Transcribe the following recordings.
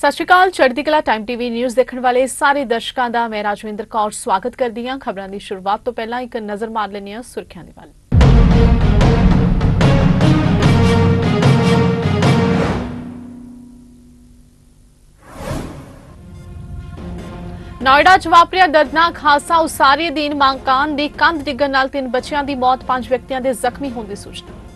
ਸਤਿ ਸ਼੍ਰੀ ਅਕਾਲ, ਚੜ੍ਹਦੀ ਕਲਾ ਟਾਈਮ ਟੀਵੀ ਨਿਊਜ਼ ਦੇਖਣ ਵਾਲੇ ਸਾਰੇ ਦਰਸ਼ਕਾਂ ਦਾ, ਮੈਂ ਰਾਜਵਿੰਦਰ ਕੌਰ ਸਵਾਗਤ ਕਰਦੀ ਹਾਂ। ਖਬਰਾਂ ਦੀ ਸ਼ੁਰੂਆਤ ਤੋਂ ਪਹਿਲਾਂ ਇੱਕ ਨਜ਼ਰ ਮਾਰ ਲੈਂਦੇ ਹਾਂ ਸੁਰਖੀਆਂ ਦੇ ਵੱਲ। ਨੋਇਡਾ 'ਚ ਵਾਪਰਿਆ ਦਰਦਨਾਕ ਹਾਦਸਾ। ਉਸਾਰੀ ਅਧੀਨ ਮਾਂਕਾਨ ਦੀ ਕੰਧ ਡਿੱਗਣ ਨਾਲ ਤਿੰਨ ਬੱਚਿਆਂ ਦੀ ਮੌਤ, ਪੰਜ ਵਿਅਕਤੀਆਂ ਦੇ ਜ਼ਖਮੀ ਹੋਣ ਦੀ ਸੂਚਨਾ।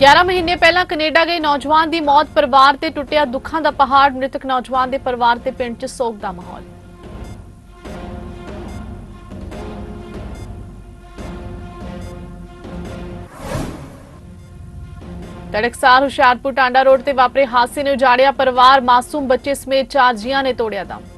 11 ਮਹੀਨੇ ਪਹਿਲਾਂ ਕੈਨੇਡਾ ਗਏ ਨੌਜਵਾਨ ਦੀ ਮੌਤ, ਪਰਿਵਾਰ ਤੇ ਟੁੱਟਿਆ ਦੁੱਖਾਂ ਦਾ ਪਹਾੜ, ਮ੍ਰਿਤਕ ਨੌਜਵਾਨ ਦੇ ਪਰਿਵਾਰ ਤੇ ਪਿੰਡ 'ਚ ਸੋਗ ਦਾ ਮਾਹੌਲ। ਤੜਕਸਾਰ ਹੁਸ਼ਿਆਰਪੁਰ ਟਾਂਡਾ ਰੋਡ ਤੇ ਵਾਪਰੇ ਹਾਦਸੇ ਨੇ ਉਜਾੜਿਆ ਪਰਿਵਾਰ, ਮਾਸੂਮ ਬੱਚੇ ਸਮੇਤ ਚਾਰ ਜੀਆਂ ਨੇ ਤੋੜਿਆ ਦਮ।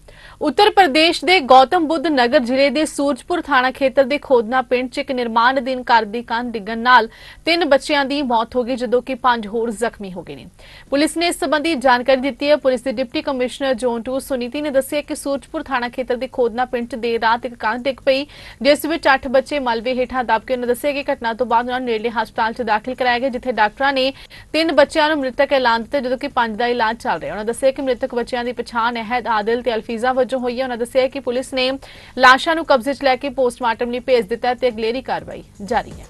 ਉੱਤਰ ਪ੍ਰਦੇਸ਼ ਦੇ ਗੌਤਮ ਬੁੱਧ ਨਗਰ ਜ਼ਿਲ੍ਹੇ ਦੇ ਸੂਰਜਪੁਰ ਥਾਣਾ ਖੇਤਰ ਦੇ ਖੋਦਨਾ ਪਿੰਡ 'ਚ ਇੱਕ ਨਿਰਮਾਣ ਅਧੀਨ ਘਰ ਦੀ ਕੰਧ ਡਿੱਗਣ ਨਾਲ ਤਿੰਨ ਬੱਚਿਆਂ ਦੀ ਮੌਤ ਹੋ ਗਈ, ਜਦੋਂ ਕਿ ਪੰਜ ਹੋਰ ਜ਼ਖਮੀ ਹੋ ਗਏ ਨੇ। ਪੁਲਿਸ ਨੇ ਇਸ ਸੰਬੰਧੀ ਜਾਣਕਾਰੀ ਦਿੱਤੀ ਹੈ। ਪੁਲਿਸ ਦੇ ਡਿਪਟੀ ਕਮਿਸ਼ਨਰ ਜ਼ੋਨ 2 ਸੁਨੀਤੀ ਨੇ ਦੱਸਿਆ ਕਿ ਸੂਰਜਪੁਰ ਥਾਣਾ ਖੇਤਰ ਦੇ ਖੋਦਨਾ ਪਿੰਡ 'ਚ ਦੇਰ ਰਾਤ ਇੱਕ ਕੰਧ ਡਿੱਗ ਪਈ, ਜਿਸ ਵਿੱਚ 8 ਬੱਚੇ ਮਲਬੇ ਹੇਠਾਂ ਦਬ ਕੇ ਉਹਨਾਂ ਦੱਸਿਆ ਕਿ ਘਟਨਾ ਤੋਂ ਬਾਅਦ ਉਹਨਾਂ ਨੂੰ ਨੇੜਲੇ ਹਸਪਤਾਲ 'ਚ ਦਾਖਲ ਕਰਾਇਆ ਗਿਆ, ਜਿੱਥੇ ਡਾਕਟਰਾਂ ਨੇ ਤਿੰਨ ਬੱਚਿਆਂ ਨੂੰ ਮ੍ਰਿਤਕ ਐਲਾਨ ਦਿੱਤਾ, ਜਦੋਂ ਕਿ ਪੰਜ ਦਾ ਇਲਾਜ ਚੱਲ ਰਿਹਾ। ਉਹਨਾਂ ਦੱਸਿਆ ਕਿ ਮ੍ਰਿਤਕ ਬੱਚਿਆਂ ਦੀ ਪਛਾਣ ਅਹਿਦ, ਆਦਿਲ ਤੇ ਅਲਫੀਜ਼ਾ ਵਜੋਂ ਹੋਈ ਹੈ ਉਹਨਾਂ ਦੱਸਿਆ ਕਿ ਪੁਲਿਸ ਨੇ ਲਾਸ਼ਾਂ ਨੂੰ ਕਬਜ਼ੇ 'ਚ ਲੈ ਕੇ ਪੋਸਟਮਾਰਟਮ ਲਈ ਭੇਜ ਦਿੱਤਾ ਹੈ ਤੇ ਅਗਲੇਰੀ ਕਾਰਵਾਈ ਜਾਰੀ ਹੈ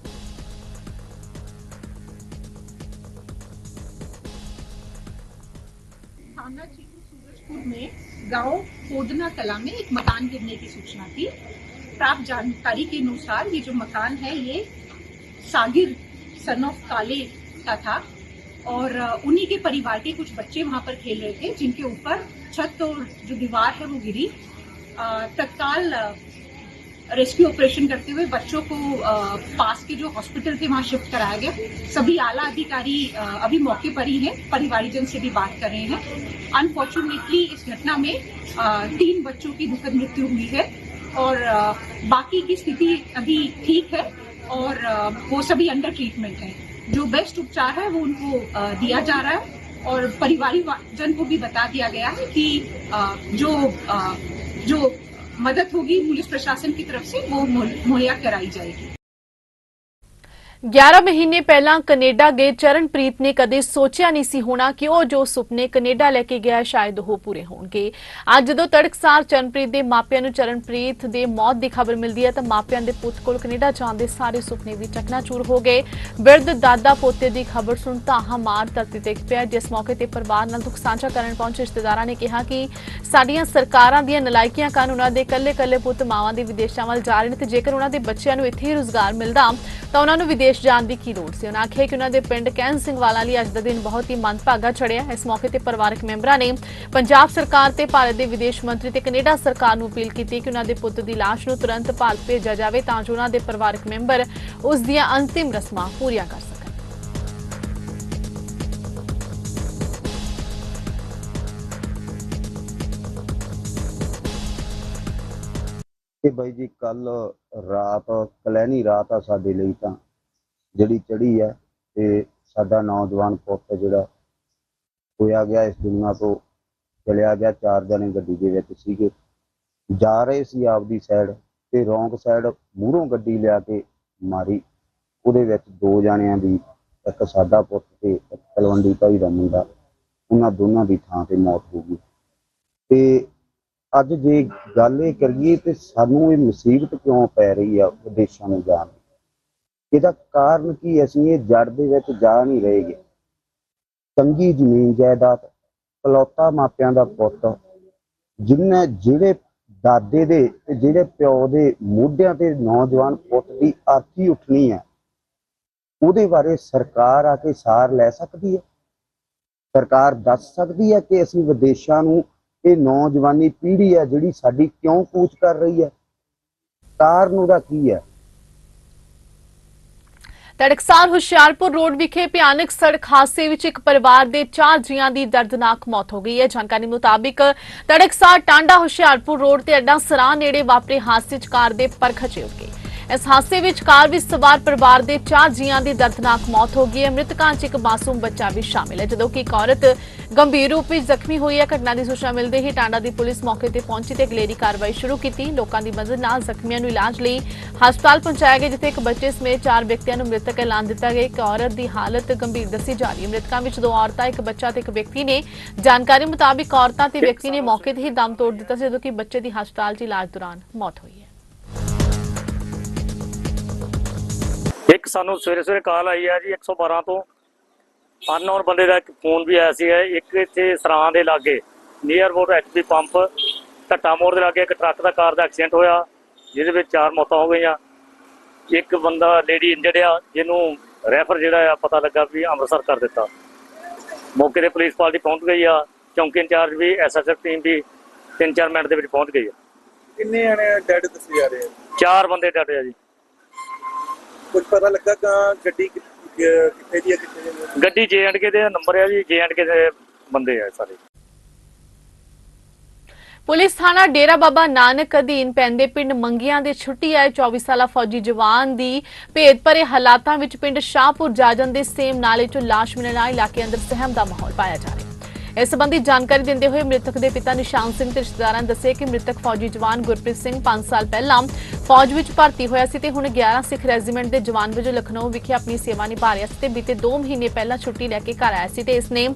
थाना चीकू सूरजपुर में गांव कोदना कला में एक मकान गिरने की सूचना थी प्राप्त जानकारी के अनुसार ये जो मकान है ये सागिर सन ऑफ काले का था और अ, उन्हीं के परिवार के कुछ बच्चे वहां पर खेल रहे थे जिनके ऊपर छत और जो दीवार है वो गिरी। तत्काल रेस्क्यू ऑपरेशन करते हुए बच्चों को पास के जो हॉस्पिटल थे वहाँ शिफ्ट कराया गया। सभी आला अधिकारी अभी मौके पर ही हैं, परिवारीजन से भी बात कर रहे हैं। अनफॉर्चुनेटली इस घटना में तीन बच्चों की दुखद मृत्यु हुई है और बाकी की स्थिति अभी ठीक है और वो सभी अंडर ट्रीटमेंट है। जो बेस्ट उपचार है, वो उनको दिया जा रहा है। और परिवारीजन को भी बता दिया गया है कि अ, जो अ, जो मदद होगी पुलिस प्रशासन की तरफ से वो मुहैया मुहैया कराई जाएगी 11 ਮਹੀਨੇ ਪਹਿਲਾਂ ਕੈਨੇਡਾ ਗਏ ਚਰਨਪ੍ਰੀਤ ਨੇ ਕਦੇ ਸੋਚਿਆ ਨਹੀਂ ਸੀ ਹੋਣਾ ਕਿ ਉਹ ਜੋ ਸੁਪਨੇ ਕੈਨੇਡਾ ਲੈ ਕੇ ਗਿਆ ਸ਼ਾਇਦ ਉਹ ਪੂਰੇ ਹੋਣਗੇ। ਅੱਜ ਜਦੋਂ ਤੜਕਸਾਰ ਚਰਨਪ੍ਰੀਤ ਦੇ ਮਾਪਿਆਂ ਨੂੰ ਚਰਨਪ੍ਰੀਤ ਦੇ ਮੌਤ ਦੀ ਖਬਰ ਮਿਲਦੀ ਹੈ ਤਾਂ ਮਾਪਿਆਂ ਦੇ ਪੁੱਤ ਕੋਲ ਕੈਨੇਡਾ ਜਾਣ ਦੇ ਸਾਰੇ ਸੁਪਨੇ ਵੀ ਚਕਨਾਚੂਰ ਹੋ ਗਏ। ਬਿਰਧ ਦਾਦਾ ਪੋਤੇ ਦੀ ਖਬਰ ਸੁਣ ਤਾਂ ਮਾਰ ਧਰਤੀ ਤੇ ਪਿਆ, ਜਿਸ ਮੌਕੇ ਤੇ ਪਰਿਵਾਰ ਨਾਲ ਦੁੱਖ ਸਾਂਝਾ ਕਰਨ ਪਹੁੰਚੇ ਰਿਸ਼ਤੇਦਾਰਾਂ ਨੇ ਕਿਹਾ ਕਿ ਸਾਡੀਆਂ ਸਰਕਾਰਾਂ ਦੀਆਂ ਨਲਾਇਕੀਆਂ ਕਾਰਨ ਉਹਨਾਂ ਦੇ ਕੱਲੇ-ਕੱਲੇ ਪੁੱਤ ਮਾਵਾਂ ਦੇ ਵਿਦੇਸ਼ਾਂ ਵੱਲ ਜਾ ਰਹੇ ਨੇ ਤੇ ਜੇਕਰ ਉਹਨਾਂ ਦੇ ਬੱਚਿਆਂ ਨੂੰ ਇੱਥੇ ਹੀ ਰੁਜ਼ਗਾਰ ਮਿਲਦਾ ਤਾਂ ਉਹਨਾਂ ਨੂੰ ਵਿਦੇਸ਼ ਜਾਣ ਦੀ ਕੀ ਲੋੜ ਸੀ? ਉਹਨਾਂ ਆਖਿਆ ਕਿ ਉਹਨਾਂ ਦੇ ਪਿੰਡ ਕੈਨ ਸਿੰਘ ਵਾਲਾ ਲਈ ਅੱਜ ਦਾ ਦਿਨ ਬਹੁਤ ਹੀ ਮੰਦਭਾਗਾ ਛੜਿਆ ਇਸ ਮੌਕੇ ਤੇ ਪਰਿਵਾਰਕ ਮੈਂਬਰਾਂ ਨੇ ਪੰਜਾਬ ਸਰਕਾਰ ਤੇ ਭਾਰਤ ਦੇ ਵਿਦੇਸ਼ ਮੰਤਰੀ ਤੇ ਕੈਨੇਡਾ ਸਰਕਾਰ ਨੂੰ ਅਪੀਲ ਕੀਤੀ ਕਿ ਉਹਨਾਂ ਦੇ ਪੁੱਤ ਦੀ ਲਾਸ਼ ਨੂੰ ਤੁਰੰਤ ਭਾਰਤ ਭੇਜਿਆ ਜਾਵੇ ਤਾਂ ਜੋ ਉਹਨਾਂ ਦੇ ਪਰਿਵਾਰਕ ਮੈਂਬਰ ਉਸ ਦੀਆਂ ਅੰਤਿਮ ਰਸਮਾਂ ਪੂਰੀਆਂ ਕਰ ਸਕਣ। ਇਹ ਬਾਈ ਜੀ ਕੱਲ ਰਾਤ, ਕਲੈਣੀ ਰਾਤ ਆ ਸਾਡੇ ਲਈ ਤਾਂ। ਜਿਹੜੀ ਚੜੀ ਹੈ ਤੇ ਸਾਡਾ ਨੌਜਵਾਨ ਪੁੱਤ ਜਿਹੜਾ ਹੋਇਆ ਗਿਆ ਇਸ ਦੁਨੀਆ ਤੋਂ, ਚਲਿਆ ਗਿਆ, ਚਾਰ ਜਣੇ ਗੱਡੀ ਦੇ ਵਿੱਚ ਸੀਗੇ। ਜਾ ਰਹੇ ਸੀ ਆਪਦੀ ਸਾਈਡ ਤੇ ਰੌਂਗ ਸਾਈਡ ਮੂਹਰੋਂ ਗੱਡੀ ਲਿਆ ਕੇ ਮਾਰੀ। ਉਹਦੇ ਵਿੱਚ ਦੋ ਜਣਿਆਂ ਦੀ, ਇੱਕ ਸਾਡਾ ਪੁੱਤ ਤੇ ਇੱਕ ਤਲਵੰਡੀ ਭਾਈ ਦਾ ਮੁੰਡਾ। ਉਹਨਾਂ ਦੋਨਾਂ ਦੀ ਥਾਂ ਤੇ ਮੌਤ ਹੋ ਗਈ। ਤੇ ਅੱਜ ਜੇ ਗੱਲ ਇਹ ਕਰੀਏ ਤੇ ਸਾਨੂੰ ਇਹ ਮੁਸੀਬਤ ਕਿਉਂ ਪੈ ਰਹੀ ਆ ਵਿਦੇਸ਼ਾਂ ਨੂੰ ਜਾਣ ਇਹਦਾ ਕਾਰਨ ਕੀ ਅਸੀਂ ਇਹ ਜੜ ਦੇ ਵਿੱਚ ਜਾ ਨਹੀਂ ਰਹੇਗੇ। ਚੰਗੀ ਜ਼ਮੀਨ, ਜਾਇਦਾਦ, ਪਲੌਤਾ ਮਾਪਿਆਂ ਦਾ ਪੁੱਤ ਜਿਨ੍ਹਾਂ ਜਿਹੜੇ ਦਾਦੇ ਦੇ ਤੇ ਜਿਹੜੇ ਪਿਓ ਦੇ ਮੋਢਿਆਂ ਤੇ ਨੌਜਵਾਨ ਪੁੱਤ ਦੀ ਆਰਥੀ ਉੱਠਣੀ ਹੈ, ਉਹਦੇ ਬਾਰੇ ਸਰਕਾਰ ਆ ਕੇ ਸਾਰ ਲੈ ਸਕਦੀ ਹੈ? ਸਰਕਾਰ ਦੱਸ ਸਕਦੀ ਹੈ ਕਿ ਅਸੀਂ ਵਿਦੇਸ਼ਾਂ ਨੂੰ ਇਹ ਨੌਜਵਾਨੀ ਪੀੜ੍ਹੀ ਹੈ ਜਿਹੜੀ ਸਾਡੀ ਕਿਉਂ ਕੂਚ ਕਰ ਰਹੀ ਹੈ? ਕਾਰਨ ਉਹਦਾ ਕੀ ਹੈ? ਤੜਕਸਾਰ ਹੁਸ਼ਿਆਰਪੁਰ ਰੋਡ ਵਿਖੇ ਭਿਆਨਕ ਸੜਕ ਹਾਦਸੇ ਵਿੱਚ ਇੱਕ ਪਰਿਵਾਰ ਦੇ ਚਾਰ ਜੀਆਂ ਦੀ ਦਰਦਨਾਕ ਮੌਤ ਹੋ ਗਈ ਹੈ। ਜਾਣਕਾਰੀ ਮੁਤਾਬਿਕ ਤੜਕਸਾਰ ਟਾਂਡਾ ਹੁਸ਼ਿਆਰਪੁਰ ਰੋਡ ਤੇ ਅੱਡਾ ਸਰਾਂ ਨੇੜੇ ਵਾਪਰੇ ਹਾਦਸੇ 'ਚ ਕਾਰ ਦੇ ਪਰਖਚੇ ਉੱਡ ਗਏ। ਇਸ ਹਾਦਸੇ ਵਿੱਚ ਕਾਰ ਵਿੱਚ ਸਵਾਰ ਪਰਿਵਾਰ ਦੇ ਚਾਰ ਜੀਆਂ ਦੀ ਦਰਦਨਾਕ ਮੌਤ ਹੋ ਗਈ ਹੈ। ਮ੍ਰਿਤਕਾਂ 'ਚ ਇੱਕ ਮਾਸੂਮ ਬੱਚਾ ਵੀ ਸ਼ਾਮਿਲ ਹੈ, ਜਦੋਂ ਕਿ ਇੱਕ ਔਰਤ ਗੰਭੀਰ ਰੂਪ ਵਿੱਚ ਜ਼ਖਮੀ ਹੋਈ ਹੈ। ਘਟਨਾ ਦੀ ਸੂਚਨਾ ਮਿਲਦੇ ਹੀ ਟਾਂਡਾ ਦੀ ਪੁਲਿਸ ਮੌਕੇ ਤੇ ਪਹੁੰਚੀ ਤੇ ਅਗਲੇਰੀ ਕਾਰਵਾਈ ਸ਼ੁਰੂ ਕੀਤੀ। ਲੋਕਾਂ ਦੀ ਮਦਦ ਨਾਲ ਜ਼ਖਮੀਆਂ ਨੂੰ ਇਲਾਜ ਲਈ ਹਸਪਤਾਲ ਪਹੁੰਚਾਇਆ ਗਿਆ, ਜਿੱਥੇ ਇੱਕ ਬੱਚੇ ਸਮੇਤ ਚਾਰ ਵਿਅਕਤੀਆਂ ਨੂੰ ਮ੍ਰਿਤਕ ਐਲਾਨ ਦਿੱਤਾ ਗਿਆ। ਇੱਕ ਔਰਤ ਦੀ ਹਾਲਤ ਗੰਭੀਰ ਦੱਸੀ ਜਾ ਰਹੀ ਹੈ। ਮ੍ਰਿਤਕਾਂ ਵਿੱਚ ਦੋ ਔਰਤਾਂ, ਇੱਕ ਬੱਚਾ ਤੇ ਇੱਕ ਵਿਅਕਤੀ ਨੇ। ਜਾਣਕਾਰੀ ਮੁਤਾਬਿਕ ਔਰਤਾਂ ਤੇ ਵਿਅਕਤੀ ਨੇ ਮੌਕੇ ਤੇ ਹੀ ਦਮ ਤੋੜ ਦਿੱਤਾ ਸੀ, ਜਦੋਂ ਕਿ ਬੱਚੇ ਦੀ ਹਸਪਤਾਲ 'ਚ ਇਲਾਜ ਦੌਰਾਨ ਮੌਤ ਹੋਈ ਇੱਕ ਸਾਨੂੰ ਸਵੇਰੇ ਸਵੇਰੇ ਕਾਲ ਆਈ ਹੈ ਜੀ 112 ਤੋਂ। ਅਨਨੋਨ ਬੰਦੇ ਦਾ ਇੱਕ ਫੋਨ ਵੀ ਆਇਆ ਸੀ ਇੱਕ ਇੱਥੇ ਸਰਾਂ ਦੇ ਲਾਗੇ ਨੀਅਰ ਅਬਾਊਟ ਐਚਪੀ ਪੰਪ ਧੱਟਾ ਮੋੜ ਦੇ ਲਾਗੇ ਇੱਕ ਟਰੱਕ ਦਾ ਕਾਰ ਦਾ ਐਕਸੀਡੈਂਟ ਹੋਇਆ ਜਿਹਦੇ ਵਿੱਚ ਚਾਰ ਮੌਤਾਂ ਹੋ ਗਈਆਂ। ਇੱਕ ਬੰਦਾ ਲੇਡੀ ਇੰਜਰਡ ਆ ਜਿਹਨੂੰ ਰੈਫਰ ਜਿਹੜਾ ਆ ਪਤਾ ਲੱਗਾ ਵੀ ਅੰਮ੍ਰਿਤਸਰ ਕਰ ਦਿੱਤਾ। ਮੌਕੇ ਤੇ ਪੁਲਿਸ ਪਾਰਟੀ ਪਹੁੰਚ ਗਈ ਆ। ਚੌਂਕੀ ਇੰਚਾਰਜ ਵੀ ਐਸਐਸਐਫ ਟੀਮ ਵੀ 3-4 ਮਿੰਟ ਦੇ ਵਿੱਚ ਪਹੁੰਚ ਗਈ ਆ। ਕਿੰਨੇ ਜਣੇ ਡੈਡ ਦੱਸੇ ਜਾ ਰਹੇ ਆ ਚਾਰ ਬੰਦੇ ਡਟੇ ਆ ਜੀ। ਕੁਝ ਪਤਾ ਲੱਗਾ ਕਿ ਗੱਡੀ ਕਿ- ਕਿ- ਕਿੱਥੇ ਦੀ ਹੈ ਕਿੱਥੇ ਦੀ ਨਹੀਂ ਗੱਡੀ ਜੇਐਂਡਕੇ ਦੇ ਨੰਬਰ ਆ ਜੀ ਜੇਐਂਡਕੇ ਦੇ ਬੰਦੇ ਆ ਸਾਰੇ। ਪੁਲਿਸ ਥਾਣਾ ਡੇਰਾ ਬਾਬਾ ਨਾਨਕ ਅਧੀਨ ਪੈਂਦੇ ਪਿੰਡ ਮੰਗੀਆਂ ਦੇ ਛੁੱਟੀ ਆਏ 24 ਸਾਲਾ ਫੌਜੀ ਜਵਾਨ ਦੀ ਭੇਦ ਭਰੇ ਹਾਲਾਤਾਂ ਵਿੱਚ ਪਿੰਡ ਸ਼ਾਹਪੁਰ ਜਾਜਨ ਦੇ ਸੇਮ ਨਾਲੇ 'ਚੋਂ ਲਾਸ਼ ਮਿਲਣ ਨਾਲ ਇਲਾਕੇ ਅੰਦਰ ਸਹਿਮ ਦਾ ਮਾਹੌਲ ਪਾਇਆ ਜਾ ਰਿਹਾ ਹੈ। ਇਸ ਸੰਬੰਧੀ ਜਾਣਕਾਰੀ ਦਿੰਦੇ ਹੋਏ ਮ੍ਰਿਤਕ ਦੇ ਪਿਤਾ ਨਿਸ਼ਾਨ ਸਿੰਘ ਤੇ ਰਿਸ਼ਤੇਦਾਰਾਂ ਨੇ ਦੱਸਿਆ ਕਿ ਮ੍ਰਿਤਕ ਫੌਜੀ ਜਵਾਨ ਗੁਰਪ੍ਰੀਤ ਸਿੰਘ 5 ਸਾਲ ਪਹਿਲਾਂ ਫੌਜ ਵਿੱਚ ਭਰਤੀ ਹੋਇਆ ਸੀ ਤੇ ਹੁਣ 11 ਸਿੱਖ ਰੈਜੀਮੈਂਟ ਦੇ ਜਵਾਨ ਵਜੋਂ ਲਖਨਊ ਵਿਖੇ ਆਪਣੀ ਸੇਵਾ ਨਿਭਾ ਰਿਹਾ ਸੀ ਤੇ ਬੀਤੇ 2 ਮਹੀਨੇ ਪਹਿਲਾਂ ਛੁੱਟੀ ਲੈ ਕੇ ਘਰ ਆਇਆ ਸੀ ਤੇ ਇਸ ਨੇ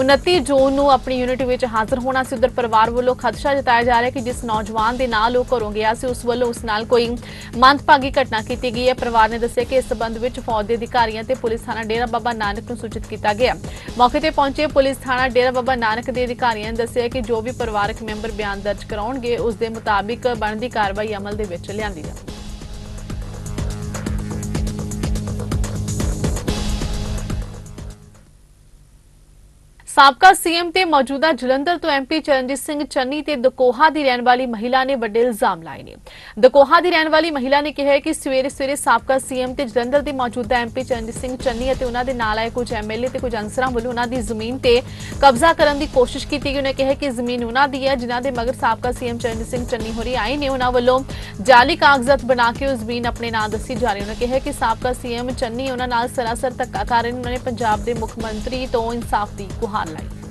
29 ਜੂਨ ਨੂੰ ਆਪਣੀ ਯੂਨਿਟ ਵਿੱਚ ਹਾਜ਼ਰ ਹੋਣਾ ਸੀ। ਉਧਰ ਪਰਿਵਾਰ ਵੱਲੋਂ ਖਦਸ਼ਾ ਜਤਾਇਆ ਜਾ ਰਿਹਾ ਕਿ ਜਿਸ ਨੌਜਵਾਨ ਦੇ ਨਾਲ ਉਹ ਘਰੋਂ ਗਿਆ ਸੀ, ਉਸ ਵੱਲੋਂ ਉਸ ਨਾਲ ਕੋਈ ਮੰਦਭਾਗੀ ਘਟਨਾ ਕੀਤੀ ਗਈ ਹੈ। ਪਰਿਵਾਰ ਨੇ ਦੱਸਿਆ ਕਿ ਇਸ ਸਬੰਧ ਵਿੱਚ ਫੌਜ ਦੇ ਅਧਿਕਾਰੀਆਂ ਤੇ ਪੁਲਿਸ ਥਾਣਾ ਡੇਰਾ ਬਾਬਾ ਨਾਨਕ ਨੂੰ ਸੂਚਿਤ ਕੀਤਾ ਗਿਆ। ਮੌਕੇ ਤੇ ਪਹੁੰਚੇ ਪੁਲਿਸ ਥਾਣਾ ਡੇਰਾ ਬਾਬਾ ਨਾਨਕ ਦੇ ਅਧਿਕਾਰੀਆਂ ਨੇ ਦੱਸਿਆ ਕਿ ਜੋ ਵੀ ਪਰਿਵਾਰਕ ਮੈਂਬਰ ਬਿਆਨ ਦਰਜ ਕਰਾਉਣਗੇ, ਉਸ ਦੇ ਮੁਤਾਬਿਕ ਬਣਦੀ ਕਾਰਵਾਈ ਅਮਲ ਦੇ ਵਿੱਚ ਲਿਆਂਦੀ привет. ਸਾਬਕਾ ਸੀਐਮ ਤੇ ਮੌਜੂਦਾ ਜਲੰਧਰ ਤੋਂ ਐਮਪੀ ਚਰਨਜੀਤ ਸਿੰਘ ਚੰਨੀ ਤੇ ਦਕੋਹਾ ਦੀ ਰਹਿਣ ਵਾਲੀ ਮਹਿਲਾ ਨੇ ਵੱਡੇ ਇਲਜ਼ਾਮ ਲਾਏ ਨੇ। ਦਕੋਹਾ ਦੀ ਰਹਿਣ ਵਾਲੀ ਮਹਿਲਾ ਨੇ ਕਿਹਾ ਕਿ ਸਵੇਰੇ ਸਵੇਰੇ ਸਾਬਕਾ ਸੀਐਮ ਤੇ ਜਲੰਧਰ ਦੇ ਮੌਜੂਦਾ ਐਮਪੀ ਚਰਨਜੀਤ ਸਿੰਘ ਚੰਨੀ ਅਤੇ ਉਹਨਾਂ ਦੇ ਨਾਲ ਆਏ ਕੁਝ ਐਮਐਲਏ ਤੇ ਕੁਝ ਅਨਸਰਾਂ ਵੱਲੋਂ ਉਹਨਾਂ ਦੀ ਜ਼ਮੀਨ ਤੇ ਕਬਜ਼ਾ ਕਰਨ ਦੀ ਕੋਸ਼ਿਸ਼ ਕੀਤੀ ਗਈ। ਉਹਨੇ ਕਿਹਾ ਕਿ ਜ਼ਮੀਨ ਉਹਨਾਂ ਦੀ ਹੈ, ਜਿਨ੍ਹਾਂ ਦੇ ਮਗਰ ਸਾਬਕਾ ਸੀਐਮ ਚਰਨਜੀਤ ਸਿੰਘ ਚੰਨੀ ਹੋਰੀ ਆਏ ਨੇ। ਉਹਨਾਂ ਵੱਲੋਂ ਜਾਲੀ ਕਾਗਜ਼ਾਤ ਬਣਾ ਕੇ ਉਹ ਜ਼ਮੀਨ ਆਪਣੇ ਨਾਂ ਦੱਸੀ ਜਾ ਰਹੀ ਹੈ। ਕਿਹਾ ਕਿ ਸਾਬਕਾ ਸੀਐਮ ਚੰਨੀ ਉਹਨਾਂ ਨਾਲ ਸਰਾਸਰ ਧੱਕਾ ਕਰ ਰਹੇ ਨੇ। ਨੇ ਪੰਜਾਬ ਦੇ ਮੁੱਖ ਮੰਤਰੀ ਤੋਂ ਇਨਸਾਫ ਦੀ ਗੁਹਾਰ ਲਾਈ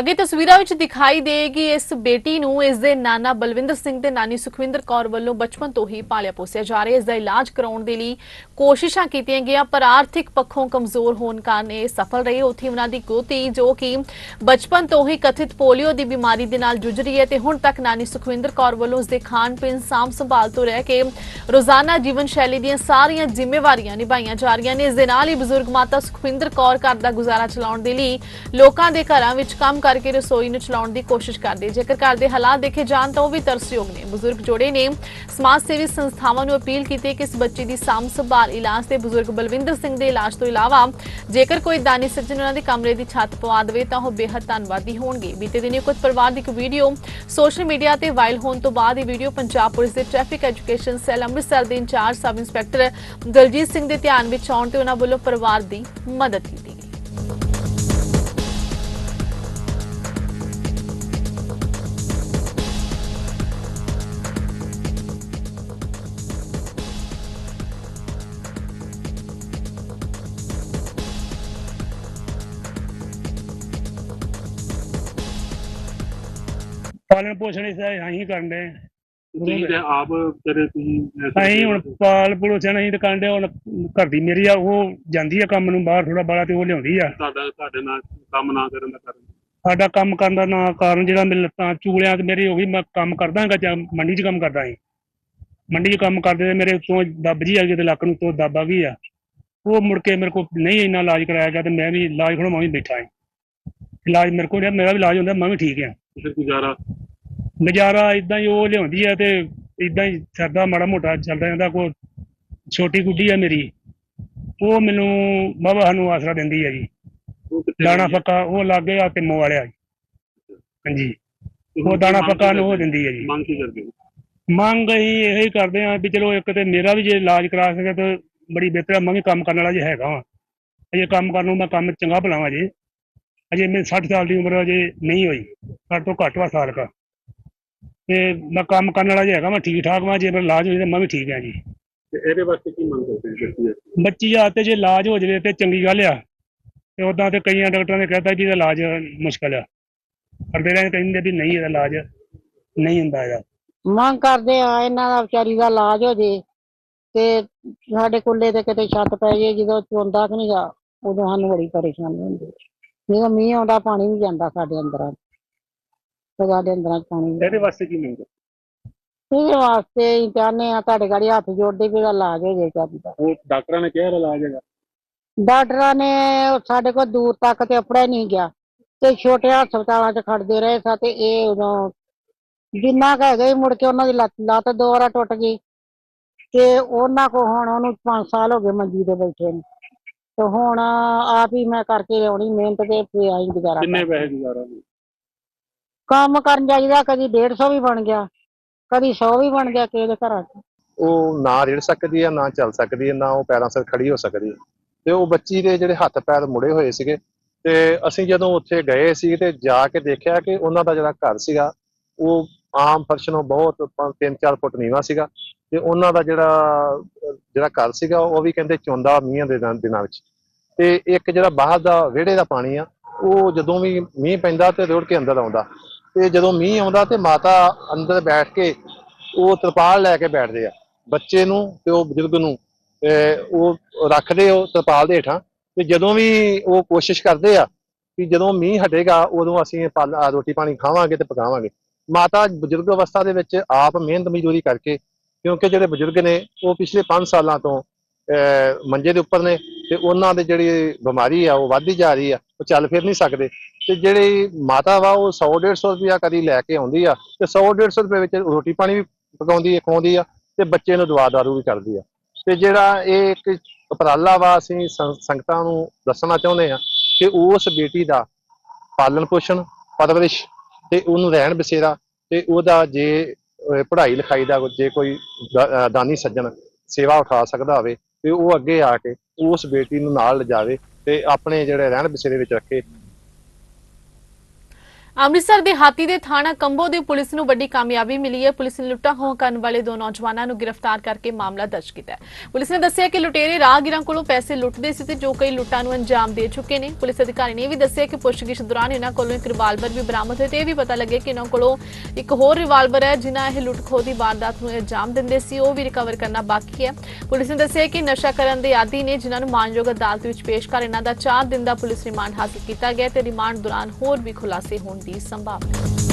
ਅੱਗੇ ਤਸਵੀਰਾਂ ਵਿੱਚ ਦਿਖਾਈ ਦੇਗੀ ਇਸ ਬੇਟੀ ਨੂੰ, ਇਸ ਦੇ ਨਾਨਾ ਬਲਵਿੰਦਰ ਸਿੰਘ ਤੇ ਨਾਨੀ ਸੁਖਵਿੰਦਰ ਕੌਰ ਵੱਲੋਂ ਬਚਪਨ ਤੋਂ ਹੀ ਪਾਲਿਆ ਪੋਸਿਆ ਜਾ ਰਿਹਾ ਇਸ ਦਾ ਇਲਾਜ ਕਰਾਉਣ ਦੇ ਲਈ ਕੋਸ਼ਿਸ਼ਾਂ ਕੀਤੀਆਂ ਗਈਆਂ, ਪਰ ਆਰਥਿਕ ਪੱਖੋਂ ਕਮਜ਼ੋਰ ਹੋਣ ਕਾਰਨ ਇਹ ਸਫਲ ਰਹੀ। ਉੱਥੇ ਉਹਨਾਂ ਦੀ ਗੋਤੀ, ਜੋ ਕਿ ਬਚਪਨ ਤੋਂ ਹੀ ਕਥਿਤ ਪੋਲੀਓ ਦੀ ਬਿਮਾਰੀ ਦੇ ਨਾਲ ਜੂਝ ਰਹੀ ਹੈ ਤੇ ਹੁਣ ਤੱਕ ਨਾਨੀ ਸੁਖਵਿੰਦਰ ਕੌਰ ਵੱਲੋਂ ਉਸ ਦੇ ਖਾਣ ਪੀਣ ਸਾਂਭ ਸੰਭਾਲ ਤੋਂ ਰਹਿ ਕੇ ਰੋਜ਼ਾਨਾ ਜੀਵਨ ਸ਼ੈਲੀ ਦੀਆਂ ਸਾਰੀਆਂ ਜ਼ਿੰਮੇਵਾਰੀਆਂ ਨਿਭਾਈਆਂ ਜਾ ਰਹੀਆਂ ਨੇ। ਇਸ ਦੇ ਨਾਲ ਹੀ ਬਜ਼ੁਰਗ ਮਾਤਾ ਸੁਖਵਿੰਦਰ ਕੌਰ ਘਰ ਦਾ ਗੁਜ਼ਾਰਾ ਚਲਾਉਣ ਦੇ ਲਈ ਲੋਕਾਂ ਦੇ ਘਰਾਂ ਵਿੱਚ ਕੰਮ ਕਰਕੇ ਰਸੋਈ ਨੂੰ ਚਲਾਉਣ ਦੀ ਕੋਸ਼ਿਸ਼ ਕਰਦੇ। ਜੇਕਰ ਘਰ ਦੇ ਹਾਲਾਤ ਦੇਖੇ ਜਾਣ ਤਾਂ ਉਹ ਵੀ ਤਰਸਯੋਗ ਨੇ। ਬਜ਼ੁਰਗ ਜੋੜੇ ਨੇ ਸਮਾਜ ਸੇਵੀ ਸੰਸਥਾਵਾਂ ਨੂੰ ਅਪੀਲ ਕੀਤੀ ਕਿ ਇਸ ਬੱਚੇ ਦੀ ਸਾਂਭ ਸੰਭਾਲ ਇਲਾਜ ਤੇ ਬਜ਼ੁਰਗ ਬਲਵਿੰਦਰ ਸਿੰਘ ਦੇ ਇਲਾਜ ਤੋਂ ਇਲਾਵਾ ਜੇਕਰ ਕੋਈ ਦਾਨੀ ਸੱਜਣ ਉਹਨਾਂ ਦੇ ਕਮਰੇ ਦੀ ਛੱਤ ਪਵਾ ਦੇਵੇ ਤਾਂ ਉਹ ਬੇਹੱਦ ਧੰਨਵਾਦੀ ਹੋਣਗੇ। ਬੀਤੇ ਦਿਨੀ ਕੁਝ ਪਰਿਵਾਰ ਦੀ ਇੱਕ ਵੀਡੀਓ ਸੋਸ਼ਲ ਮੀਡੀਆ ਤੇ ਵਾਇਰਲ ਹੋਣ ਤੋਂ ਬਾਅਦ ਇਹ ਵੀਡੀਓ ਪੰਜਾਬ ਪੁਲਿਸ ਦੇ ਟ੍ਰੈਫਿਕ ਐਜੂਕੇਸ਼ਨ ਸੈੱਲ ਅੰਮ੍ਰਿਤਸਰ ਦੇ incharge sub inspector Daljit Singh ਦੇ ਧਿਆਨ ਵਿੱਚ ਆਉਣ ਤੇ ਉਹਨਾਂ ਵੱਲੋਂ ਪਰਿਵਾਰ ਦੀ ਮਦਦ ਕੀਤੀ ਗਈ। ਪਾਲਣ ਪੋਸ਼ਣ ਇਸ ਦਾ ਅਸੀਂ ਕਰਨ ਦੇ ਤੁਸੀਂ ਤੇ ਆਪ ਤੇਰੇ ਤੁਸੀਂ ਅਸੀਂ ਹੁਣ ਪਾਲ ਪੋਸ਼ਣ ਅਸੀਂ ਦੁਕਾਨ ਦੇ ਹੁਣ ਘਰ ਦੀ ਮੇਰੀ ਆ ਉਹ ਜਾਂਦੀ ਆ ਕੰਮ ਨੂੰ ਬਾਹਰ ਥੋੜਾ ਬਾਲਾ ਤੇ ਉਹ ਲਿਆਉਂਦੀ ਆ। ਤੁਹਾਡਾ ਤੁਹਾਡੇ ਨਾਲ ਕੰਮ ਨਾ ਕਰਨ ਦਾ ਕਾਰਨ? ਸਾਡਾ ਕੰਮ ਕਰਨ ਦਾ ਨਾ ਕਾਰਨ ਜਿਹੜਾ ਮੇਰੇ ਲੱਤਾਂ ਚੂਲਿਆਂ ਤੇ ਮੇਰੀ ਹੋ ਗਈ ਮੈਂ ਕੰਮ ਕਰਦਾ ਹੈਗਾ ਜਾਂ ਮੰਡੀ 'ਚ ਕੰਮ ਕਰਦਾ ਸੀ। ਮੰਡੀ 'ਚ ਕੰਮ ਕਰਦੇ ਤੇ ਮੇਰੇ ਉੱਤੋਂ ਦੱਬ ਜੀ ਆ ਗਈ ਤੇ ਲੱਕ ਨੂੰ ਤੋਂ ਦੱਬ ਆ ਗਈ ਆ। ਉਹ ਮੁੜ ਕੇ ਮੇਰੇ ਕੋਲ ਨਹੀਂ ਇੰਨਾ ਇਲਾਜ ਕਰਾਇਆ ਗਿਆ ਤੇ ਮੈਂ ਵੀ ਇਲਾਜ ਹੁਣ ਮੈਂ ਵੀ ਬੈਠਾ ਹਾਂ ਇਲਾਜ ਮੇਰੇ ਕੋਲ ਮੇਰਾ ਵੀ ਇਲਾਜ ਹੁੰਦਾ ਮੈਂ ਵੀ ਠੀਕ ਆ। ਫਿਰ ਗੁਜ਼ਾਰਾ ਨਜ਼ਾਰਾ ਇਦਾਂ ਹੀ ਉਹ ਲਿਆਉਂਦੀ ਆ ਤੇ ਇਦਾਂ ਹੀ ਸਰਦਾ ਮਾੜਾ ਮੋਟਾ ਚੱਲਦਾ ਜਾਂਦਾ ਕੋ ਛੋਟੀ ਗੁੱਡੀ ਆ ਮੇਰੀ ਉਹ ਮੈਨੂੰ ਬਾਬਾ ਸਾਨੂੰ ਆਸਰਾ ਦਿੰਦੀ ਆ ਜੀ। ਉਹ ਦਾਣਾ? ਫੱਕਾ ਉਹ ਲੱਗੇ ਆ ਤਿੰਮੋ ਵਾਲਿਆ ਜੀ। ਹਾਂਜੀ। ਤੇ ਉਹ ਦਾਣਾ ਮੰਗ ਕੀ ਪੱਕਾ ਨੂੰ ਹੋ? ਕਰਦੇ? ਦਿੰਦੀ ਹੈ ਜੀ। ਮੰਗ ਕੀ ਕਰਦੇ ਹੋ? ਮੰਗ ਅਸੀਂ ਇਹ ਹੀ ਕਰਦੇ ਹਾਂ ਵੀ ਚਲੋ ਇੱਕ ਤੇ ਮੇਰਾ ਵੀ ਜੇ ਇਲਾਜ ਕਰਾ ਸਕੇ ਤਾਂ ਬੜੀ ਬਿਹਤਰ ਆ, ਮੈਂ ਵੀ ਕੰਮ ਕਰਨ ਵਾਲਾ ਜੇ ਹੈਗਾ ਵਾਂ। ਅਜੇ ਕੰਮ ਕਰਨ ਨੂੰ ਮੈਂ ਕੰਮ ਚੰਗਾ ਭਲਾਵਾਂ ਜੇ। ਅਜੇ ਮੇਰੀ 60 ਸਾਲ ਦੀ ਉਮਰ ਅਜੇ ਨਹੀਂ ਹੋਈ ਘੱਟ ਤੋਂ ਘੱਟ ਵਾ ਸਾਲ ਕਾ। ਤੇ ਮੈਂ ਕੰਮ ਕਰਨ ਵਾਲਾ ਜੇ ਹੈਗਾ ਮੈਂ ਠੀਕ ਠਾਕ ਵਾਂ ਜੇ ਮੇਰਾ ਇਲਾਜ ਹੋ ਤਾਂ ਮੈਂ ਵੀ ਠੀਕ ਹਾਂ ਜੀ। ਤੇ ਇਹਦੇ ਵਾਸਤੇ ਕੀ ਮੰਗ ਕਰਦੇ ਹੋ ਬੱਚੀ? ਬੱਚੀ ਆ ਤੇ ਜੇ ਇਲਾਜ ਹੋ ਜਾਵੇ ਤੇ ਚੰਗੀ ਗੱਲ ਆ। ਤੇ ਉਦਾਂ ਤੇ ਕਈਆਂ ਡਾਕਟਰਾਂ ਨੇ ਕਹਿਤਾ ਕਿ ਇਹਦਾ ਇਲਾਜ ਮੁਸ਼ਕਲ ਆ। ਪਰ ਜਿਹੜੇ ਕਹਿੰਦੇ ਵੀ ਨਹੀਂ ਇਹਦਾ ਇਲਾਜ ਨਹੀਂ ਹੁੰਦਾ ਇਹਦਾ। ਮੰਗ ਕਰਦੇ ਆ ਇਹਨਾਂ ਦਾ ਵਿਚਾਰੀ ਦਾ ਇਲਾਜ ਹੋ ਜੇ ਤੇ ਸਾਡੇ ਕੁੱਲੇ ਤੇ ਕਿਤੇ ਛੱਤ ਪੈ ਜੇ ਜਦੋਂ ਚੋਂਦਾ ਕਿ ਨਹੀਂਗਾ ਉਦੋਂ ਸਾਨੂੰ ਬੜੀ ਪਰੇਸ਼ਾਨੀ ਹੁੰਦੀ। ਹੈ। ਜਦੋਂ ਮੀਂਹ ਆਉਂਦਾ ਪਾਣੀ ਵੀ ਜਾਂਦਾ ਸਾਡੇ ਅੰਦਰਾਂ। ਤੇ ਸਾਡੇ ਅੰਦਰਾਂ ਪਾਣੀ ਇਹਦੇ ਵਾਸਤੇ ਕੀ ਮੰਗ ਇਹਦੇ ਵਾਸਤੇ ਅਸੀਂ ਚਾਹੁੰਦੇ ਆ ਤੁਹਾਡੇ ਗਾੜੀ ਹੱਥ ਜੋੜਦੇ ਵੀ ਇਹਦਾ ਇਲਾਜ ਹੋ ਜੇ ਚਾਹੀਦਾ ਉਹ ਡਾਕਟਰਾਂ ਨੇ ਕਿਹਾ ਇਹਦਾ ਇਲਾਜ ਹੈਗਾ? ਡਾਕਟਰਾਂ ਨੇ ਸਾਡੇ ਕੋਲ ਦੂਰ ਤੱਕ ਤੇ ਅਪੜਿਆ ਨਹੀਂ ਗਿਆ। ਤੇ ਛੋਟੇ ਹਸਪਤਾਲਾਂ 'ਚ ਖੜਦੇ ਰਹੇ ਸਾ ਤੇ ਇਹ ਉਦੋਂ ਜਿੰਨਾ ਕੁ ਹੈਗਾ ਸੀ ਮੁੜ ਕੇ ਉਹਨਾਂ ਦੀ ਲੱਤ ਲੱਤ ਦੋ ਵਾਰਾ ਟੁੱਟ ਗਈ। ਤੇ ਉਹਨਾਂ ਕੋ ਹੁਣ ਉਹਨੂੰ 5 ਸਾਲ ਹੋ ਗਏ ਮੰਜੀ ਤੇ ਬੈਠੇ ਨੇ। ਤੇ ਹੁਣ ਆਪ ਹੀ ਮੈਂ ਕਰਕੇ ਲਿਆਉਣੀ ਮਿਹਨਤ ਤੇ ਫੇ ਆਈ ਗੁਜ਼ਾਰਾ ਕਿੰਨੇ। ਪੈਸੇ ਗੁਜ਼ਾਰਾ ਨੇ ਕੰਮ ਕਰਨ ਜਾਈਦਾ, ਕਦੀ 150 ਵੀ ਬਣ ਗਿਆ, ਕਦੀ 100 ਵੀ ਬਣ ਗਿਆ ਕਿਸੇ ਦੇ ਘਰਾਂ 'ਚ। ਉਹ ਨਾ ਰੇੜ ਸਕਦੀ ਹੈ, ਨਾ ਚੱਲ ਸਕਦੀ ਹੈ, ਨਾ ਉਹ ਪੈਰਾਂ ਸਿਰ ਖੜੀ ਹੋ ਸਕਦੀ ਹੈ। ਤੇ ਉਹ ਬੱਚੀ ਦੇ ਜਿਹੜੇ ਹੱਥ ਪੈਰ ਮੁੜੇ ਹੋਏ ਸੀਗੇ, ਤੇ ਅਸੀਂ ਜਦੋਂ ਉੱਥੇ ਗਏ ਸੀ ਤੇ ਜਾ ਕੇ ਦੇਖਿਆ ਕਿ ਉਹਨਾਂ ਦਾ ਜਿਹੜਾ ਘਰ ਸੀਗਾ, ਉਹ ਆਮ ਫਰਸ਼ ਬਹੁਤ 3-4 ਫੁੱਟ ਨੀਵਾ ਸੀਗਾ। ਤੇ ਉਹਨਾਂ ਦਾ ਜਿਹੜਾ ਜਿਹੜਾ ਘਰ ਸੀਗਾ, ਉਹ ਵੀ ਕਹਿੰਦੇ ਚੋਂਦਾ ਮੀਂਹਾਂ ਦੇ ਦਿਨਾਂ ਵਿੱਚ। ਤੇ ਇੱਕ ਜਿਹੜਾ ਬਾਹਰ ਦਾ ਵਿਹੜੇ ਦਾ ਪਾਣੀ ਆ, ਉਹ ਜਦੋਂ ਵੀ ਮੀਂਹ ਪੈਂਦਾ ਤੇ ਰੁੜ ਕੇ ਅੰਦਰ ਆਉਂਦਾ। ਤੇ ਜਦੋਂ ਮੀਂਹ ਆਉਂਦਾ ਤੇ ਮਾਤਾ ਅੰਦਰ ਬੈਠ ਕੇ ਉਹ ਤਰਪਾਲ ਲੈ ਕੇ ਬੈਠਦੇ ਆ। ਬੱਚੇ ਨੂੰ ਤੇ ਉਹ ਬਜ਼ੁਰਗ ਨੂੰ ਉਹ ਰੱਖਦੇ ਉਹ ਤਰਪਾਲ ਦੇ ਹੇਠਾਂ। ਤੇ ਜਦੋਂ ਵੀ ਉਹ ਕੋਸ਼ਿਸ਼ ਕਰਦੇ ਆ ਕਿ ਜਦੋਂ ਮੀਂਹ ਹਟੇਗਾ ਉਦੋਂ ਅਸੀਂ ਰੋਟੀ ਪਾਣੀ ਖਾਵਾਂਗੇ ਤੇ ਪਕਾਵਾਂਗੇ। ਮਾਤਾ ਬਜ਼ੁਰਗ ਅਵਸਥਾ ਦੇ ਵਿੱਚ ਆਪ ਮਿਹਨਤ ਮਜ਼ਦੂਰੀ ਕਰਕੇ, ਕਿਉਂਕਿ ਜਿਹੜੇ ਬਜ਼ੁਰਗ ਨੇ ਉਹ ਪਿਛਲੇ 5 ਸਾਲਾਂ ਤੋਂ, ਅਹ, ਮੰਜੇ ਦੇ ਉੱਪਰ ਨੇ ਤੇ ਉਹਨਾਂ ਦੇ ਜਿਹੜੀ ਬਿਮਾਰੀ ਆ ਉਹ ਵੱਧਦੀ ਜਾ ਰਹੀ ਆ, ਉਹ ਚੱਲ ਫਿਰ ਨਹੀਂ ਸਕਦੇ। ਤੇ ਜਿਹੜੀ ਮਾਤਾ ਵਾ ਉਹ 100 150 ਰੁਪਇਆ ਕਦੀ ਲੈ ਕੇ ਆਉਂਦੀ ਆ ਤੇ 100 150 ਰੁਪਏ ਵਿੱਚ ਰੋਟੀ ਪਾਣੀ ਵੀ ਪਕਾਉਂਦੀ ਹੈ ਖਵਾਉਂਦੀ ਆ ਤੇ ਬੱਚੇ ਨੂੰ ਦਵਾ ਦਾਰੂ ਵੀ ਕਰਦੀ ਆ। ਤੇ ਜਿਹੜਾ ਇਹ ਇੱਕ ਉਪਰਾਲਾ ਵਾ, ਅਸੀਂ ਸੰਗਤਾਂ ਨੂੰ ਦੱਸਣਾ ਚਾਹੁੰਦੇ ਆ ਕਿ ਉਸ ਬੇਟੀ ਦਾ ਪਾਲਣ ਪੋਸ਼ਣ, ਪਰਵਰਿਸ਼ ਤੇ ਉਹਨੂੰ ਰਹਿਣ ਬਸੇਰਾ ਤੇ ਉਹਦਾ ਜੇ ਪੜ੍ਹਾਈ ਲਿਖਾਈ ਦਾ ਜੇ ਕੋਈ ਦਾਨੀ ਸੱਜਣ ਸੇਵਾ ਉਠਾ ਸਕਦਾ ਹੋਵੇ ਤੇ ਉਹ ਅੱਗੇ ਆ ਕੇ ਉਸ ਬੇਟੀ ਨੂੰ ਨਾਲ ਲਿਜਾਵੇ ਤੇ ਆਪਣੇ ਜਿਹੜੇ ਰਹਿਣ ਬਸੇਰੇ ਵਿੱਚ ਰੱਖੇ। ਅੰਮ੍ਰਿਤਸਰ ਦੇ ਹਾਤੀ ਦੇ ਥਾਣਾ ਕੰਬੋ ਦੇ ਪੁਲਿਸ ਨੂੰ ਵੱਡੀ ਕਾਮਯਾਬੀ ਮਿਲੀ ਹੈ। ਪੁਲਿਸ ਨੇ ਲੁੱਟਾਂ ਖੋਹਾਂ ਕਰਨ ਵਾਲੇ ਦੋ ਨੌਜਵਾਨਾਂ ਨੂੰ ਗ੍ਰਿਫਤਾਰ ਕਰਕੇ ਮਾਮਲਾ ਦਰਜ ਕੀਤਾ ਹੈ। ਪੁਲਿਸ ਨੇ ਦੱਸਿਆ ਕਿ ਲੁਟੇਰੇ ਰਾਹਗੀਰਾਂ ਕੋਲੋਂ ਪੈਸੇ ਲੁੱਟਦੇ ਸੀ ਤੇ ਜੋ ਕਈ ਲੁੱਟਾਂ ਨੂੰ ਅੰਜਾਮ ਦੇ ਚੁੱਕੇ ਨੇ। ਪੁਲਿਸ ਅਧਿਕਾਰੀ ਨੇ ਇਹ ਵੀ ਦੱਸਿਆ ਕਿ ਪੁੱਛਗਿੱਛ ਦੌਰਾਨ ਇਹਨਾਂ ਕੋਲੋਂ ਇੱਕ ਰਿਵਾਲਵਰ ਵੀ ਬਰਾਮਦ ਹੋਇਆ ਤੇ ਇਹ ਵੀ ਪਤਾ ਲੱਗਿਆ ਕਿ ਇਹਨਾਂ ਕੋਲੋਂ ਇੱਕ ਹੋਰ ਰਿਵਾਲਵਰ ਹੈ ਜਿਨ੍ਹਾਂ ਇਹ ਲੁੱਟ ਖੋਹ ਦੀ ਵਾਰਦਾਤ ਨੂੰ ਅੰਜਾਮ ਦਿੰਦੇ ਸੀ। ਉਹ ਵੀ ਰਿਕਵਰ ਕਰਨਾ ਬਾਕੀ ਹੈ। ਪੁਲਿਸ ਨੇ ਦੱਸਿਆ ਕਿ ਨਸ਼ਾ ਕਰਨ ਦੇ ਆਦੀ ਨੇ ਜਿਨ੍ਹਾਂ ਨੂੰ ਮਾਨਯੋਗ ਅਦਾਲਤ ਵਿੱਚ ਪੇਸ਼ ਕਰ ਇਹਨਾਂ ਦਾ 4 ਦਿਨ ਦਾ ਪੁਲਿਸ ਰਿਮਾਂਡ ਹਾਸਲ ਕੀਤਾ ਗਿਆ ਤੇ ਰਿਮਾਂਡ ਦੌਰਾਨ ਹੋਰ ਵੀ ਖੁਲਾਸੇ ਹੋਣਗੇ। ਦੀ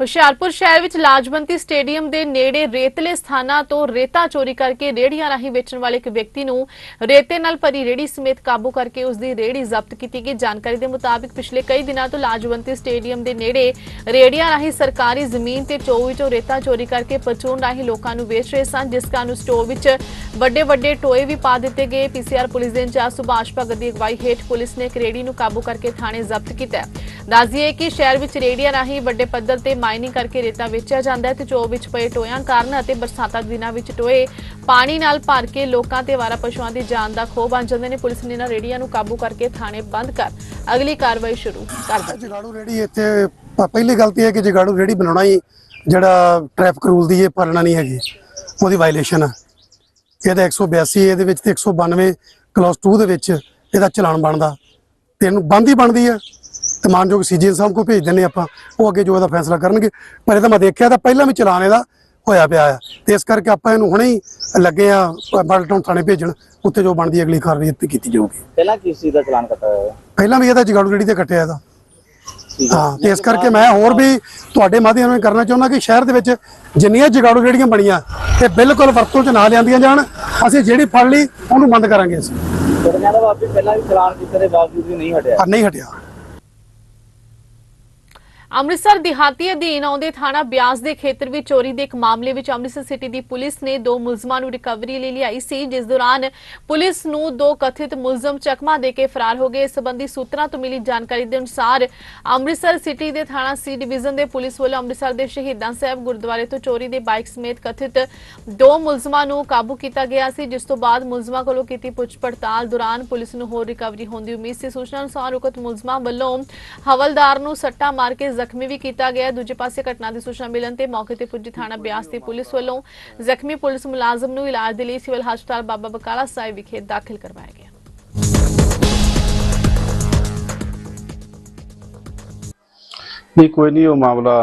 ਹੁਸ਼ਿਆਰਪੁਰ ਸ਼ਹਿਰ ਵਿੱਚ ਲਾਜਵੰਤੀ ਸਟੇਡੀਅਮ ਦੇ ਨੇੜੇ ਰੇਤਲੇ ਸਥਾਨਾਂ ਤੋਂ ਰੇਤਾ ਚੋਰੀ ਕਰਕੇ ਰੇੜੀਆਂ ਰਾਹੀਂ ਵੇਚਣ ਵਾਲੇ ਇੱਕ ਵਿਅਕਤੀ ਨੂੰ ਰੇਤੇ ਨਾਲ ਭਰੀ ਰੇੜੀ ਸਮੇਤ ਕਾਬੂ ਕਰਕੇ ਉਸ ਦੀ ਰੇੜੀ ਜ਼ਬਤ ਕੀਤੀ ਗਈ। ਜਾਣਕਾਰੀ ਦੇ ਮੁਤਾਬਿਕ ਪਿਛਲੇ ਕਈ ਦਿਨਾਂ ਤੋਂ ਲਾਜਵੰਤੀ ਸਟੇਡੀਅਮ ਦੇ ਨੇੜੇ ਰੇੜੀਆਂ ਰਾਹੀਂ ਸਰਕਾਰੀ ਜ਼ਮੀਨ ਤੇ ਚੋਅ ਵਿੱਚੋਂ ਰੇਤਾ ਚੋਰੀ ਕਰਕੇ ਪਰਚੂਨ ਰਾਹੀਂ ਲੋਕਾਂ ਨੂੰ ਵੇਚ ਰਹੇ ਸਨ, ਜਿਸ ਕਾਰਨ ਸਟੋਰ ਵਿੱਚ ਵੱਡੇ ਵੱਡੇ ਟੋਏ ਵੀ ਪਾ ਦਿੱਤੇ ਗਏ। ਪੀਸੀਆਰ ਪੁਲਿਸ ਦੇ ਇੰਚਾਰਜ ਸੁਭਾਸ਼ ਭਗਤ ਦੀ ਅਗਵਾਈ ਹੇਠ ਪੁਲਿਸ ਨੇ ਇੱਕ ਰੇੜੀ ਨੂੰ ਕਾਬੂ ਕਰਕੇ ਥਾਣੇ ਜ਼ਬਤ ਕੀਤਾ ਹੈ। ਦੱਸਦੀਏ ਕਿ ਸ਼ਹਿਰ ਵਿੱਚ ਰੇੜੀਆਂ ਰਾਹੀਂ ਵੱਡੇ ਪੱਧਰ ਤੇ ਮਾਈਨਿੰਗ ਕਰਕੇ ਰੇਤਾ ਵੇਚਿਆ ਜਾਂਦਾ ਹੈ ਤੇ ਚੋਅ ਵਿੱਚ ਪਏ ਟੋਇਆਂ ਕਾਰਨ ਅਤੇ ਬਰਸਾਤਾਂ ਦੇ ਦਿਨਾਂ ਵਿੱਚ ਟੋਏ ਪਾਣੀ ਨਾਲ ਭਰ ਕੇ ਲੋਕਾਂ ਤੇ ਵਾਰਾ ਪਸ਼ੂਆਂ ਦੀ ਜਾਨ ਦਾ ਖੋਹ ਬਣ ਜਾਂਦੇ ਨੇ। ਪੁਲਿਸ ਨੇ ਇਹਨਾਂ ਰੇੜੀਆਂ ਨੂੰ ਕਾਬੂ ਕਰਕੇ ਥਾਣੇ ਬੰਦ ਕਰ ਅਗਲੀ ਕਾਰਵਾਈ ਸ਼ੁਰੂ ਕਰ ਦਿੱਤੀ। ਜਗਾੜੂ ਰੇੜੀ ਇੱਥੇ ਪਹਿਲੀ ਗਲਤੀ ਹੈ ਕਿ ਜਗਾੜੂ ਰੇੜੀ ਬਣਾਉਣਾ ਹੀ ਜਿਹੜਾ ਟ੍ਰੈਫਿਕ ਰੂਲ ਦੀ ਇਹ ਪਾਲਣਾ ਨਹੀਂ ਹੈਗੀ, ਉਹਦੀ ਵਾਇਲੇਸ਼ਨ ਆ। ਇਹਦਾ 182 ਇਹਦੇ ਵਿੱਚ ਤੇ 192 ਕਲਾਸ 2 ਦੇ ਵਿੱਚ ਇਹਦਾ ਚਲਾਨ ਬਣਦਾ। ਤੇ ਇਹਨੂੰ ਬੰਦ ਹੀ ਬਣਦੀ ਆ। ਤੇ ਮਾਨਯੋਗ ਸੀਜੀਐਨ ਸਾਹਿਬ ਕੋ ਭੇਜ ਦਿੰਨੇ ਆਪਾਂ ਉਹ ਅੱਗੇ ਜੋ ਇਹਦਾ ਫੈਸਲਾ ਕਰਨਗੇ। ਪਰ ਇਹਦਾ ਮੈਂ ਦੇਖਿਆ ਤਾਂ ਪਹਿਲਾਂ ਵੀ ਚਲਾਨ ਇਹਦਾ ਹੋਇਆ ਪਿਆ ਆ। ਤੇ ਇਸ ਕਰਕੇ ਆਪਾਂ ਇਹਨੂੰ ਹੁਣੇ ਹੀ ਲੱਗੇ ਆ ਮਾਡਲ ਥਾਣੇ ਭੇਜਣ ਉੱਥੇ ਜੋ ਬਣਦੀ ਅਗਲੀ ਕਾਰਵਾਈ ਇੱਥੇ ਕੀਤੀ ਜਾਊਗੀ। ਪਹਿਲਾਂ ਕਿਸ ਚੀਜ਼ ਦਾ ਚਲਾਨ ਕੱਟਾ ਹੋਇਆ? ਹੈ ਪਹਿਲਾਂ ਵੀ ਇਹਦਾ ਜਗਾੜੂ ਰੇੜੀ ਤੇ ਕੱਟਿਆ ਇਹਦਾ। ਹਾਂ। ਤੇ ਇਸ ਕਰਕੇ ਮੈਂ ਹੋਰ ਵੀ ਤੁਹਾਡੇ ਮਾਧਿਅਮ ਨਾਲ ਕਰਨਾ ਚਾਹੁੰਦਾ ਕਿ ਸ਼ਹਿਰ ਦੇ ਵਿੱਚ ਜਿੰਨੀਆਂ ਜਗਾੜੂ ਰੇੜੀਆਂ ਬਣੀਆਂ ਤੇ ਬਿਲਕੁਲ ਵਰਤੋਂ 'ਚ ਨਾ ਲਿਆਂਦੀਆਂ ਜਾਣ। ਅਸੀਂ ਜਿਹੜੀ ਫੜ ਲਈ ਉਹਨੂੰ ਬੰਦ ਕਰਾਂਗੇ ਅਸੀਂ। ਪਹਿਲਾਂ ਵੀ ਚਲਾਨ ਕੀਤੇ ਦੇ ਬਾਵਜੂਦ ਵੀ ਨਹੀਂ ਹਟਿਆ। ਨਹੀਂ ਹਟਿਆ। ਅੰਮ੍ਰਿਤਸਰ ਦਿਹਾਤੀ ਅਧੀਨ ਆਉਂਦੇ ਥਾਣਾ ਬਿਆਸ ਦੇ ਖੇਤਰ ਵਿੱਚ ਚੋਰੀ ਦੇ ਇੱਕ ਮਾਮਲੇ ਵਿੱਚ ਅੰਮ੍ਰਿਤਸਰ ਸਿਟੀ ਦੀ ਪੁਲਿਸ ਨੇ ਦੋ ਮੁਲਜ਼ਮਾਂ ਨੂੰ ਰਿਕਵਰੀ ਲਈ ਲਿਆਈ ਸੀ, ਜਿਸ ਦੌਰਾਨ ਪੁਲਿਸ ਨੂੰ ਦੋ ਕਥਿਤ ਮੁਲਜ਼ਮ ਚਕਮਾ ਦੇ ਕੇ ਫਰਾਰ ਹੋ ਗਏ। ਇਸ ਸੰਬੰਧੀ ਸੂਤਰਾਂ ਤੋਂ ਮਿਲੀ ਜਾਣਕਾਰੀ ਦੇ ਅਨੁਸਾਰ ਅੰਮ੍ਰਿਤਸਰ ਸਿਟੀ ਦੇ ਥਾਣਾ ਸੀ ਡਿਵੀਜ਼ਨ ਦੇ ਪੁਲਿਸ ਵੱਲੋਂ ਅੰਮ੍ਰਿਤਸਰ ਦੇ ਸ਼ਹੀਦਾਂ ਸਾਹਿਬ ਗੁਰਦੁਆਰੇ ਤੋਂ ਚੋਰੀ ਦੇ ਬਾਈਕ ਸਮੇਤ ਕਥਿਤ ਦੋ ਮੁਲਜ਼ਮਾਂ ਨੂੰ ਕਾਬੂ ਕੀਤਾ ਗਿਆ ਸੀ, ਜਿਸ ਤੋਂ ਬਾਅਦ ਮੁਲਜ਼ਮਾਂ ਕੋਲੋਂ ਕੀਤੀ ਪੁੱਛ ਪੜਤਾਲ ਦੌਰਾਨ ਪੁਲਿਸ ਨੂੰ ਹੋਰ ਰਿਕਵਰੀ ਹੋਣ ਦੀ ਉਮੀਦ ਸੀ। ਸੂਚਨਾ ਅਨੁਸਾਰ ਉਕਤ ਮੁਲਜ਼ਮਾਂ ਵੱਲੋਂ ਹਵਲਦਾਰ ਨੂੰ ਸੱਟਾ ਮਾਰ ਕੇ ਜ਼ਖਮੀ ਵੀ ਕੀਤਾ ਗਿਆ ਦੂਜੇ ਪਾਸੇ ਘਟਨਾ ਦੀ ਸੂਚਨਾ ਮਿਲਣ ਤੇ ਮੌਕੇ ਤੇ ਪੁੱਜੀ ਥਾਣਾ ਬਿਆਸ ਦੀ ਪੁਲਿਸ ਵੱਲੋਂ ਜ਼ਖਮੀ ਪੁਲਿਸ ਮੁਲਾਜ਼ਮ ਨੂੰ ਇਲਾਜ ਦੇ ਲਈ ਸਿਵਲ ਹਸਪਤਾਲ ਬਾਬਾ ਬਕਾਲਾ ਸਾਹਿਬ ਵਿਖੇ ਦਾਖਲ ਕਰਵਾਇਆ ਗਿਆ। ਨਹੀਂ ਕੋਈ ਨਹੀਂ ਉਹ ਮਾਮਲਾ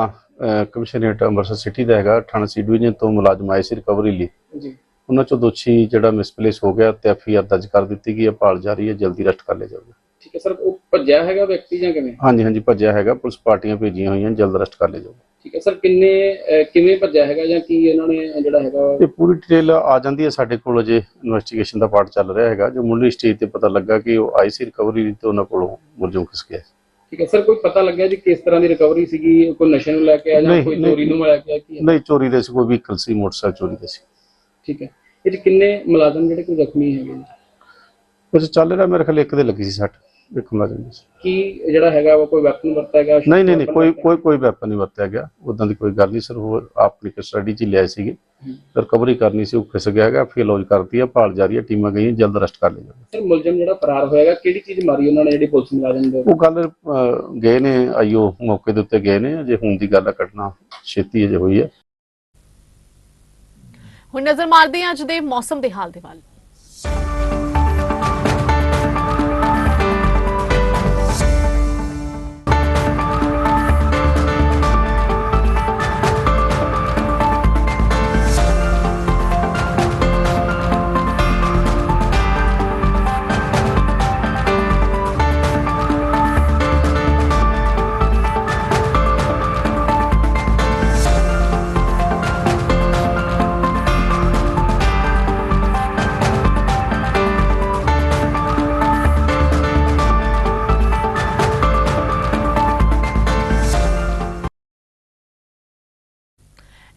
ਕਮਿਸ਼ਨਰੇਟ ਅੰਮ੍ਰਿਤਸਰ ਸਿਟੀ ਦਾ ਹੈਗਾ। ਥਾਣਾ ਸੀ ਡਿਵੀਜ਼ਨ ਤੋਂ ਮੁਲਾਜ਼ਮ ਆਏ ਸੀ ਰਿਕਵਰੀ ਲਈ। ਜੀ। ਉਹਨਾਂ ਚੋਂ ਦੋਸ਼ੀ ਜਿਹੜਾ ਮਿਸਪਲੇਸ ਹੋ ਗਿਆ ਤੇ ਐਫਆਈਆਰ ਦਰਜ ਕਰ ਦਿੱਤੀ ਗਈ ਹੈ। ਭਾਲ ਜਾਰੀ ਹੈ ਜਲਦੀ ਅਰੈਸਟ ਕਰ ਲਿਆ ਜਾਊਗਾ। ਠੀਕ ਹੈ ਸਰ ਉਹ ਭੱਜਿਆ ਹੈਗਾ ਵਿਅਕਤੀ ਜਾਂ ਕਿਵੇਂ? ਹਾਂਜੀ ਹਾਂਜੀ ਭੱਜਿਆ ਹੈਗਾ ਪੁਲਿਸ ਪਾਰਟੀਆਂ ਭੇਜੀਆਂ ਹੋਈਆਂ ਜਲਦ ਅਰੈਸਟ ਕਰ ਲਿਆ ਜਾਊਗਾ। ਠੀਕ ਹੈ ਸਰ ਕਿੰਨੇ ਅਹ, ਕਿਵੇਂ ਭੱਜਿਆ ਹੈਗਾ ਜਾਂ ਕੀ ਇਹਨਾਂ ਨੇ ਜਿਹੜਾ ਹੈਗਾ ਇਹ ਪੂਰੀ ਡਿਟੇਲ ਆ ਜਾਂਦੀ ਹੈ ਸਾਡੇ ਕੋਲ ਅਜੇ ਇਨਵੈਸਟੀਗੇਸ਼ਨ ਦਾ ਪਾਰਟ ਚੱਲ ਰਿਹਾ ਹੈਗਾ ਜੋ ਮੁੱਢਲੀ ਸਟੇਜ ਤੇ ਪਤਾ ਲੱਗਾ ਕਿ ਉਹ ਆਈ ਸੀ ਰਿਕਵਰੀ ਲਈ ਤੇ ਉਹਨਾਂ ਕੋਲੋਂ ਮੁਲਜ਼ਮ ਖਿਸ ਗਿਆ। ਠੀਕ ਹੈ ਸਰ ਕੋਈ ਪਤਾ ਲੱਗਿਆ ਜੀ ਕਿਸ ਤਰ੍ਹਾਂ ਦੀ ਰਿਕਵਰੀ ਸੀਗੀ ਕੋਈ ਨਸ਼ੇ ਨੂੰ ਲੈ ਕੇ ਆਇਆ ਜਾਂ ਨਹੀਂ, ਕੋਈ ਨਹੀਂ। ਚੋਰੀ ਨੂੰ ਲੈ ਕੇ ਆਇਆ ਕੀ ਹੈ? ਨਹੀਂ ਚੋਰੀ ਦੇ ਸੀ ਕੋਈ ਵਹੀਕਲ ਸੀ ਮੋਟਰਸਾਈਕਲ ਚੋਰੀ ਦੇ ਸੀ। ਠੀਕ ਹੈ ਇਹ 'ਚ ਕਿੰਨੇ ਮੁਲਾਜ਼ਮ ਜਿਹੜੇ ਕੋਈ ਜ਼ਖਮੀ ਹੈਗੇ ਜੀ ਕੁਝ ਚੱਲ ਰਿਹਾ ਮੇਰੇ ਖਿਆਲ ਇੱਕ ਦੇ ਲੱਗੀ ਸੀ ਸੱਟ ਇੱਕ ਮੁਲਾਜ਼ਮ ਦੀ ਸੀ। ਕੀ ਜਿਹੜਾ ਹੈਗਾ ਉਹ ਕੋਈ ਵੈਪਨ ਵਰਤਿਆ ਗਿਆ ਨਹੀਂ ਨਹੀਂ ਨਹੀਂ ਕੋਈ ਕੋਈ ਕੋਈ ਵੈਪਨ ਨਹੀਂ ਵਰਤਿਆ ਗਿਆ। ਉਦਾਂ ਦੀ ਕੋਈ ਗੱਲ ਨਹੀਂ ਸਰ ਉਹ ਆਪਣੀ ਕਸਟਡੀ 'ਚ ਲਿਆਏ ਸੀਗੇ। ਰਿਕਵਰੀ ਕਰਨੀ ਸੀ ਉਹ ਖਿਸ ਗਿਆ ਹੈਗਾ ਫਿਰ ਲੌਜ ਕਰਤੀ ਹੈ ਭਾਲ ਜਾਰੀ ਹੈ ਟੀਮਾਂ ਗਈਆਂ ਜਲਦ ਅਰੈਸਟ ਕਰ ਲਿਆ ਸਰ ਮੁਲਜ਼ਮ ਜਿਹੜਾ ਫਰਾਰ ਹੋਇਆਗਾ ਕਿਹੜੀ ਚੀਜ਼ ਮਾਰੀ ਉਹਨਾਂ ਨੇ ਜਿਹੜੀ ਪੁਲਿਸ ਮੁਲਾਜ਼ਮ ਦੇ? ਉਹ ਗੱਲ ਅਹ, ਗਏ ਨੇ ਆਈਓ ਮੌਕੇ ਦੇ ਉੱਤੇ ਗਏ ਨੇ ਅਜੇ ਹੁਣ ਦੀ ਗੱਲ ਹੈ ਘਟਨਾ ਛੇਤੀ ਅਜੇ ਹੋਈ ਹੈ ਹੁਣ ਨਜ਼ਰ ਮਾਰਦੇ ਹਾਂ ਅੱਜ ਦੇ ਮੌਸਮ ਦੇ ਹਾਲ ਦੇ ਵੱਲ।